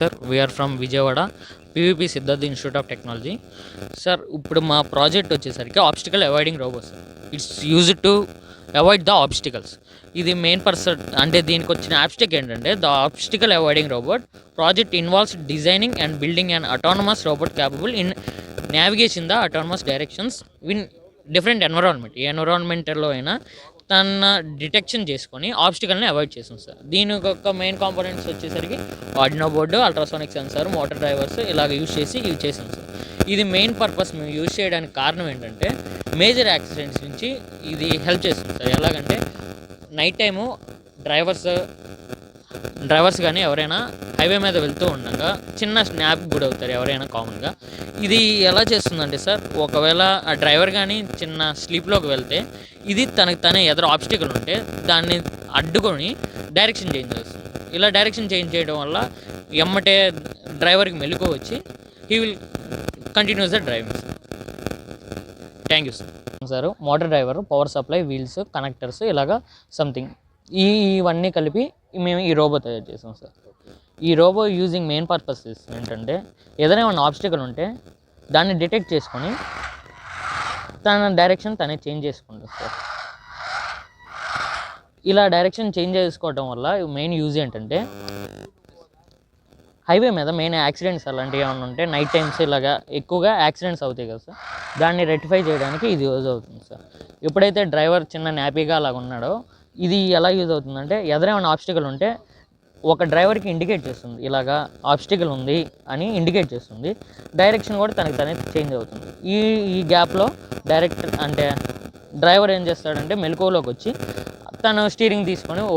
Sir we're from Vijayawada. PVP Siddharth institute of technology sir ఇప్పుడు మా project వచ్చేసరికి obstacle avoiding robots sir it's use to avoid the obstacles ఇది main person అంటే దీనికి వచ్చిన obstacle ఏంటంటే the obstacle avoiding robot project involves designing and building and autonomous robot capable in navigation the autonomous directions in different environment ఏ ఎన్విరాన్మెంట్లో అయినా తన detection చేసుకొని ఆబ్స్టికల్ని avoid చేస్తుంది సార్. దీని యొక్క మెయిన్ కాంపోనెంట్స్ వచ్చేసరికి Arduino board ultrasonic sensor motor drivers ఇలాగ use చేసి యూజ్ చేసాం సార్. ఇది మెయిన్ పర్పస్ మేము యూజ్ చేయడానికి కారణం ఏంటంటే మేజర్ యాక్సిడెంట్స్ నుంచి ఇది హెల్ప్ చేస్తుంది సార్. ఎలాగంటే నైట్ టైము డ్రైవర్స్ డ్రైవర్స్ కానీ ఎవరైనా హైవే మీద వెళ్తూ ఉండగా చిన్న స్నాప్ గుడి అవుతారు ఎవరైనా కామన్గా. ఇది ఎలా చేస్తుందంటే సార్ ఒకవేళ ఆ డ్రైవర్ కానీ చిన్న స్లీప్లోకి వెళ్తే ఇది తనకు తనే ఎదురు ఆబ్స్టికల్ ఉంటే దాన్ని అడ్డుకొని డైరెక్షన్ చేంజ్ చేస్తుంది. ఇలా డైరెక్షన్ చేంజ్ చేయడం వల్ల ఎమ్మటే డ్రైవర్కి మెలుకు వచ్చి he will continues the driving thank you sir. Sir motor driver power supply wheels connectors ఇలాగ సంథింగ్. ఈ ఇవన్నీ కలిపి మేము ఈ రోబో తయారు చేసాం సార్. ఈ రోబో యూజింగ్ మెయిన్ పర్పస్ ఏంటంటే ఏదైనా ఏమైనా ఆబ్స్టికల్ ఉంటే దాన్ని డిటెక్ట్ చేసుకొని తన డైరెక్షన్ తనే చేంజ్ చేసుకుంటుంది సార్. ఇలా డైరెక్షన్ చేంజ్ చేసుకోవడం వల్ల మెయిన్ యూజ్ ఏంటంటే హైవే మీద మెయిన్ యాక్సిడెంట్స్ అలాంటివి ఏమైనా ఉంటే నైట్ టైమ్స్ ఇలాగా ఎక్కువగా యాక్సిడెంట్స్ అవుతాయి కదా సార్. దాన్ని రెక్టిఫై చేయడానికి ఇది యూజ్ అవుతుంది సార్. ఎప్పుడైతే డ్రైవర్ చిన్న నాపీగా అలాగ ఉన్నాడో ఇది ఎలా యూజ్ అవుతుందంటే ఎదురేమైనా ఆబ్స్టికల్ ఉంటే ఒక డ్రైవర్కి ఇండికేట్ చేస్తుంది ఇలాగా ఆబ్స్టికల్ ఉంది అని ఇండికేట్ చేస్తుంది. డైరెక్షన్ కూడా తనకి తనే చేంజ్ అవుతుంది. ఈ ఈ గ్యాప్లో డైరెక్ట్ అంటే డ్రైవర్ ఏం చేస్తాడంటే మెలకువలోకి వచ్చి తను స్టీరింగ్ తీసుకొని ఓ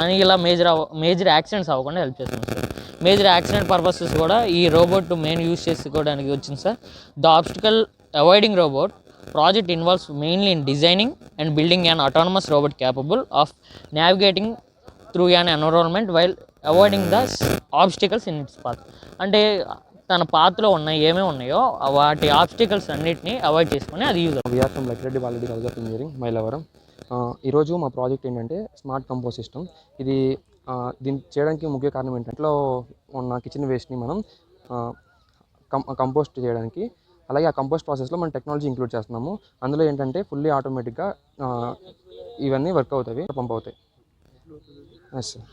అని ఇలా మేజర్ అవ మేజర్ యాక్సిడెంట్స్ అవ్వకుండా హెల్ప్ చేస్తుంది సార్. మేజర్ యాక్సిడెంట్ పర్పసెస్ కూడా ఈ రోబోట్ మెయిన్ యూజ్ చేసుకోవడానికి వచ్చింది sir. The obstacle avoiding robot project involves mainly in designing and building an autonomous robot capable of navigating through an environment while avoiding the obstacles in its path అంటే తన పాత్రలో ఉన్న ఏమేమి ఉన్నాయో వాటి obstacles అన్నిటిని అవాయిడ్ చేసుకొని అది use we're from Lakireddy Balareddy college of engineering Mylavaram. ఈరోజు మా ప్రాజెక్ట్ ఏంటంటే స్మార్ట్ కంపోజ్ సిస్టమ్. ఇది దీన్ని చేయడానికి ముఖ్య కారణం ఏంటంటే ఇంట్లో ఉన్న కిచెన్ వేస్ట్ని మనం కం కంపోస్ట్ చేయడానికి అలాగే ఆ కంపోస్ట్ ప్రాసెస్లో మనం టెక్నాలజీ ఇంక్లూడ్ చేస్తున్నాము. అందులో ఏంటంటే ఫుల్లీ ఆటోమేటిక్గా ఇవన్నీ వర్క్ అవుతాయి పంప్ అవుతాయి. ఎస్ సార్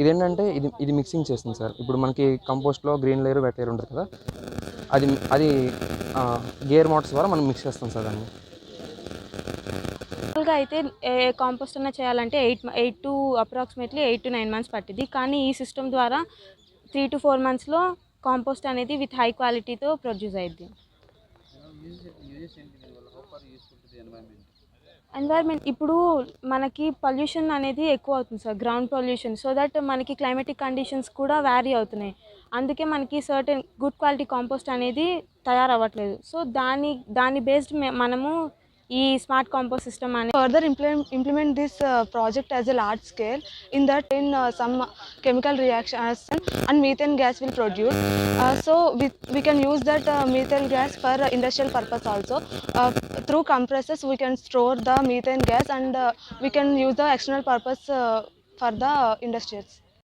ఇదేంటంటే ఇది ఇది మిక్సింగ్ చేస్తుంది సార్ ఇప్పుడు మనకి కంపోస్ట్లో గ్రీన్ లేయర్ వెట్ లేయర్ ఉంటుంది కదా? అది అది గేర్ మోటార్స్ ద్వారా మనం మిక్స్ చేస్తాం సార్ దాన్ని. నార్మల్గా అయితే ఏ కాంపోస్ట్ అన్న చేయాలంటే eight eight to approximately eight to nine months పట్టింది కానీ ఈ సిస్టమ్ ద్వారా త్రీ టు ఫోర్ మంత్స్లో కాంపోస్ట్ అనేది విత్ హై క్వాలిటీతో ప్రొడ్యూస్ అయ్యింది ఎన్వైర్మెంట్ ఇప్పుడు మనకి పొల్యూషన్ అనేది ఎక్కువ అవుతుంది sir ground pollution so that మనకి క్లైమేటిక్ కండిషన్స్ కూడా వ్యారీ అవుతున్నాయి. అందుకే మనకి సర్టెన్ గుడ్ క్వాలిటీ కాంపోస్ట్ అనేది తయారవ్వట్లేదు. సో దాని దాని బేస్డ్ మనము ఈ smart compost system further implement, this uh, project as a large scale in that in uh, some chemical reactions and methane gas will produce. Uh, so we, can use that methane gas for industrial purpose also. Through compressors we can store the methane gas and we can use the external purpose for the industries.